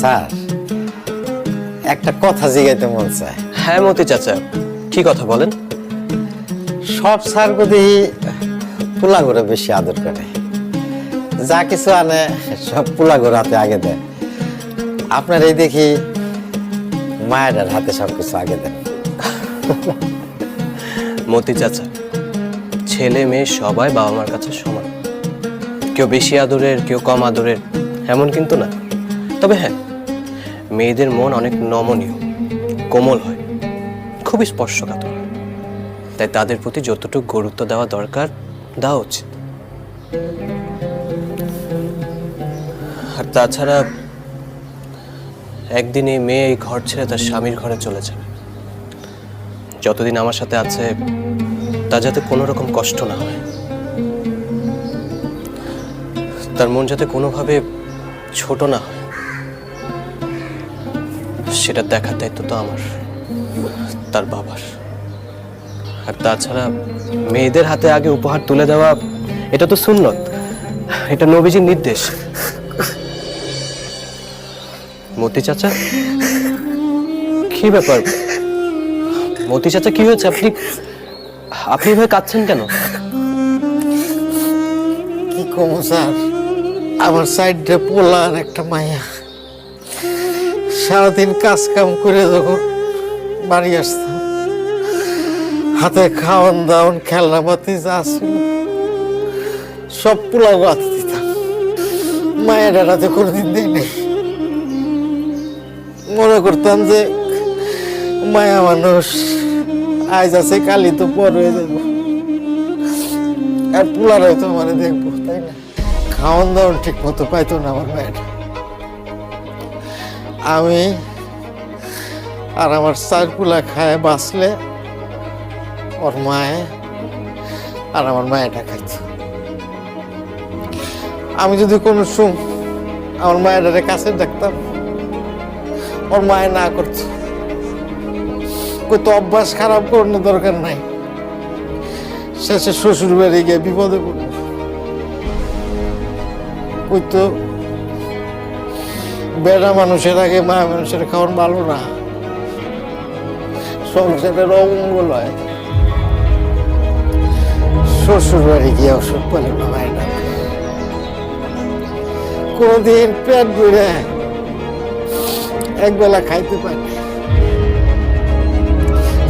Sir একটা কথা জিগাইতে মন চায়। হ্যাঁ মতি চাচা কি কথা বলেন? সব স্যার পোলা করে বেশি আদর করে যা কিছু আনে সব পোলা আগে দেয়। আপনার এই দেখি মায়ের হাতে সব কিছু আগে দেন। মতি চাচা ছেলে মেয়ে সবাই বাবা মার কাছে সমান। কেউ বেশি আদরের কেউ কম আদরের এমন কিন্তু না। তবে হ্যাঁ মেয়েদের মন অনেক নমনীয়, কোমল হয়, খুবই স্পর্শকাতর। তাই তাদের প্রতি যতটুকু গুরুত্ব দেওয়া দরকার, দেওয়া উচিত। আর তাছাড়া, একদিন এই মেয়ে এই ঘর ছেড়ে তার স্বামীর ঘরে চলে যাবে। যতদিন আমার সাথে আছে, তা যাতে কোনো রকম কষ্ট না হয়। তার মন যাতে কোনোভাবে ছোট না হয়। সেটা দেখার দায়িত্ব তো আমার, তার বাবার। আর তাছাড়া মেয়েদের হাতে আগে উপহার তুলে দেওয়া, এটা তো সুন্নত। এটা নবীজির নির্দেশ। মতি চাচা? কি ব্যাপার? মতি চাচা, কি হয়েছে? আপনি আপনি এভাবে কাঁদছেন কেন? কি কম স্যার? আমার সাইডে পোলা আর একটা মায়া। সারাদিন কাজ কাম করে যখন বাড়ি আসতাম, হাতে খাওয়ান দাওয়ান, খেলনা পাতি যা ছিল, সব পোলাও হাতে দিতাম। মায়ের হাতে কোনোদিন দিই নেই। মনে করতাম যে মায়া মানুষ, আজ আছে কালি তো পর হয়ে যাব। আর পোলার হয়তো মানে দেখব, তাই না? খাওয়ান দাওয়ান ঠিক মতো পাইতো না আমার মায়ের। আমি আর আমার চার পোলা খায় বাঁচলে ওর মায়ে আর আমার মায়েরটা খাইত। আমি যদি কোনো সুম আমার মায়ের কাছে দেখতাম, ওর মায়ের না করতো। তো অভ্যাস খারাপ করানোর দরকার নাই। শেষে শ্বশুর বাড়ি গিয়ে বিপদে পড়ব ওই তো বেড়া মানুষের আগে মা মানুষের খাওয়ার ভালো না। সংসারের অমঙ্গল হয়। শ্বশুর বাড়ি গিয়ে ওষুধ পেল না। মায়ের কোনদিন পেট ভরে একবেলা খাইতে পারে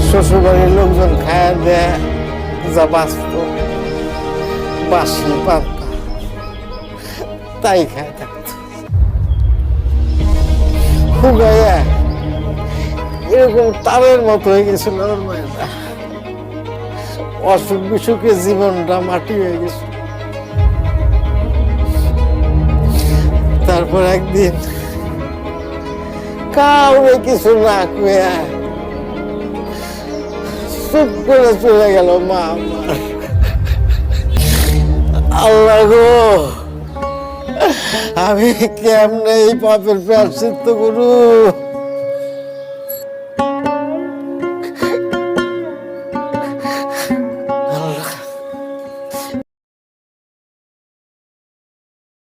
শ্বশুর বাড়ির লোকজন খায়, দেয়, যা বাঁচত বাসি পান্তা তাই খায় থাকতো হুগাইয়া এরকম তারের মতো হয়ে গেছিল ওর মায়েরা অসুখ বিসুখে জীবনটা মাটি হয়ে গেছিল তারপর একদিন কাউরে কিছু না কুয়া চুপ করে চলে গেল মা আমার। আল্লাহ গো! আমি কেমনে এই পাপের প্রায়শ্চিত্ত করু?